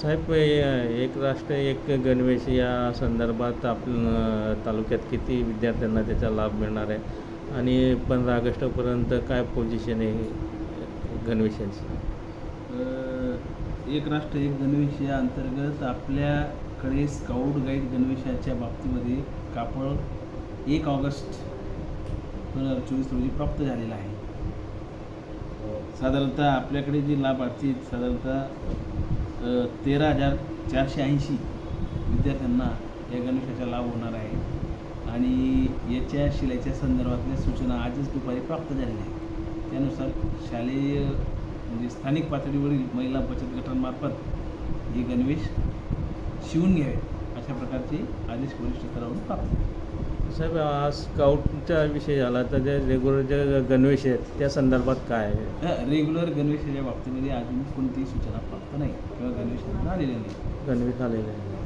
साहेब एक राष्ट्र एक गणवेश या संदर्भात आपण तालुक्यात किती विद्यार्थ्यांना त्याचा लाभ मिळणार आहे? आणि पंधरा ऑगस्टपर्यंत काय पोझिशन आहे गणवेशांची? एक राष्ट्र एक गणवेश या अंतर्गत आपल्याकडे स्काउट गाईड गणवेशाच्या बाबतीमध्ये कापड एक ऑगस्ट दोन हजार चोवीस रोजी प्राप्त झालेला आहे. साधारणतः आपल्याकडे जी लाभार्थी साधारणतः तेरा हजार चारशे ऐंशी विद्यार्थ्यांना या गणवेशाचा लाभ होणार आहे. आणि याच्या शिलाईच्या संदर्भातल्या सूचना आजच दुपारी प्राप्त झालेल्या आहेत. त्यानुसार शालेय म्हणजे स्थानिक पातळीवरील महिला बचत गटांमार्फत हे गणवेश शिवून घ्यावे अशा प्रकारचे आदेश वरिष्ठ स्तरावरून प्राप्त साहेब आज स्काउटचा विषय झाला तर जे रेग्युलर जे गणवेश आहेत त्या संदर्भात काय आहे? रेग्युलर गणवेशाच्या बाबतीमध्ये अजून कोणतीही सूचना प्राप्त नाही किंवा गणवेश आलेल्या नाही. गणवेश आलेले आहे